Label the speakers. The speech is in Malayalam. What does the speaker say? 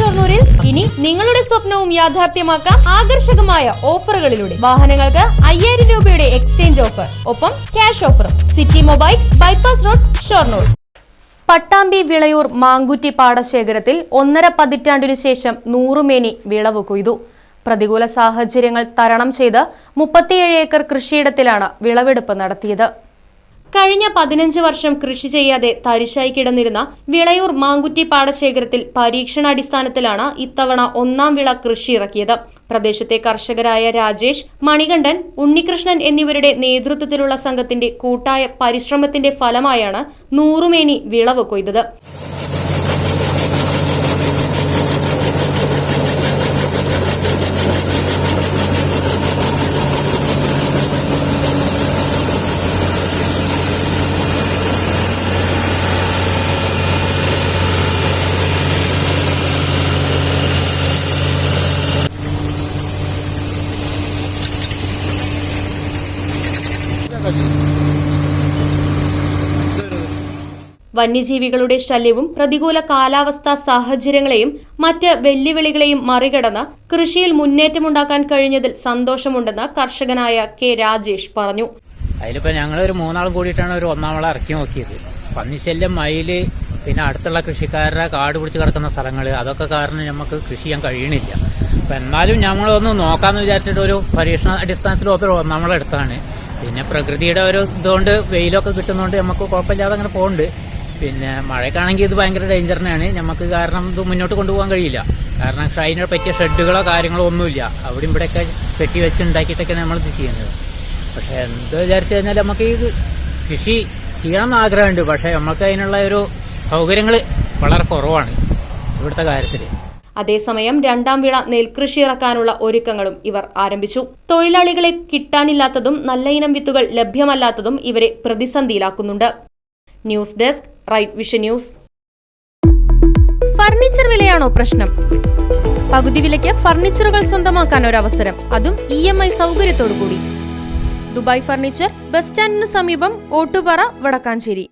Speaker 1: ഷൊർണൂരിൽ ഇനി നിങ്ങളുടെ സ്വപ്നവും യാഥാർത്ഥ്യമാക്കാം ആകർഷകമായ ഓഫറുകളിലൂടെ. വാഹനങ്ങൾക്ക് അയ്യായിരം രൂപയുടെ എക്സ്ചേഞ്ച് ഓഫർ ഒപ്പം ക്യാഷ് ഓഫറും. City mobiles bypass road Shoranur. Pattambi Vilayur Mankutti പാടശേഖരത്തിൽ ഒന്നര പതിറ്റാണ്ടിനു ശേഷം നൂറുമേനി വിളവ് കൊയ്തു. പ്രതികൂല സാഹചര്യങ്ങൾ തരണം ചെയ്ത് മുപ്പത്തിയേഴ് ഏക്കർ കൃഷിയിടത്തിലാണ് വിളവെടുപ്പ് നടത്തിയത്. കഴിഞ്ഞ പതിനഞ്ച് വർഷം കൃഷി ചെയ്യാതെ തരിശായി കിടന്നിരുന്ന വിളയൂർ മാങ്കുറ്റി പാടശേഖരത്തിൽ പരീക്ഷണാടിസ്ഥാനത്തിലാണ് ഇത്തവണ ഒന്നാം വിള കൃഷി ഇറക്കിയത്. പ്രദേശത്തെ കർഷകരായ രാജേഷ് മണികണ്ഠൻ ഉണ്ണികൃഷ്ണൻ എന്നിവരുടെ നേതൃത്വത്തിലുള്ള സംഘത്തിന്റെ കൂട്ടായ പരിശ്രമത്തിന്റെ ഫലമായാണ് നൂറുമേനി വിളവ് കൊയ്തത്. വന്യജീവികളുടെ ശല്യവും പ്രതികൂല കാലാവസ്ഥാ സാഹചര്യങ്ങളെയും മറ്റ് വെല്ലുവിളികളെയും മറികടന്ന് കൃഷിയിൽ മുന്നേറ്റമുണ്ടാക്കാൻ കഴിഞ്ഞതിൽ സന്തോഷമുണ്ടെന്ന് കർഷകനായ കെ രാജേഷ് പറഞ്ഞു.
Speaker 2: അതിലിപ്പോൾ ഒരു മൂന്നാളും കൂടിയിട്ടാണ് ഒരു ഒന്നാം വളം ഇറക്കി നോക്കിയത്. പന്നിശല്യം മയിൽ പിന്നെ അടുത്തുള്ള കൃഷിക്കാരുടെ കാട് പിടിച്ച് കിടക്കുന്ന സ്ഥലങ്ങൾ അതൊക്കെ കാരണം നമുക്ക് കൃഷി ചെയ്യാൻ കഴിയണില്ല. അപ്പം എന്നാലും ഞങ്ങളൊന്ന് നോക്കാമെന്ന് വിചാരിച്ചിട്ട് ഒരു പരീക്ഷണ അടിസ്ഥാനത്തിൽ എടുത്താണ് പിന്നെ പ്രകൃതിയുടെ ഓരോ ഇതുകൊണ്ട് വെയിലൊക്കെ കിട്ടുന്നതുകൊണ്ട് നമുക്ക് കുഴപ്പമില്ലാതെ അങ്ങനെ പോകുന്നുണ്ട് പിന്നെ മഴയ്ക്കാണെങ്കിൽ ഇത് ഭയങ്കര ഡേഞ്ചർ തന്നെയാണ്. നമുക്ക് കാരണം ഇത് മുന്നോട്ട് കൊണ്ടുപോകാൻ കഴിയില്ല. കാരണം അതിനെ പറ്റിയ ഷെഡുകളോ കാര്യങ്ങളോ ഒന്നുമില്ല. അവിടെ ഇവിടെയൊക്കെ കെട്ടി വെച്ച് ഉണ്ടാക്കിയിട്ടൊക്കെയാണ് നമ്മളിത് ചെയ്യുന്നത്. പക്ഷേ എന്ത് വിചാരിച്ചു കഴിഞ്ഞാൽ നമുക്ക് ഈ കൃഷി ചെയ്യണമെന്ന് ആഗ്രഹമുണ്ട്. പക്ഷേ നമുക്ക് അതിനുള്ള ഒരു സൗകര്യങ്ങൾ വളരെ കുറവാണ് ഇവിടുത്തെ കാര്യത്തിൽ
Speaker 1: അതേസമയം രണ്ടാം വിള നെൽകൃഷി ഇറക്കാനുള്ള ഒരുക്കങ്ങളും ഇവർ ആരംഭിച്ചു. തൊഴിലാളികളെ കിട്ടാനില്ലാത്തതും നല്ല ഇനം വിത്തുകൾ ലഭ്യമല്ലാത്തതും ഇവരെ പ്രതിസന്ധിയിലാക്കുന്നുണ്ട്. News desk right vision news. Furniture വിലയാണോ പ്രശ്നം? പകുതി വിലയ്ക്ക് ഫർണിച്ചറുകൾ സ്വന്തമാക്കാൻ ഒരു അവസരം അതും ഇ എം ഐ സൗകര്യത്തോടു കൂടി ദുബായ് ഫർണിച്ചർ ബസ് സ്റ്റാൻഡിന് സമീപം ഓട്ടുപാറ വടക്കാഞ്ചേരി.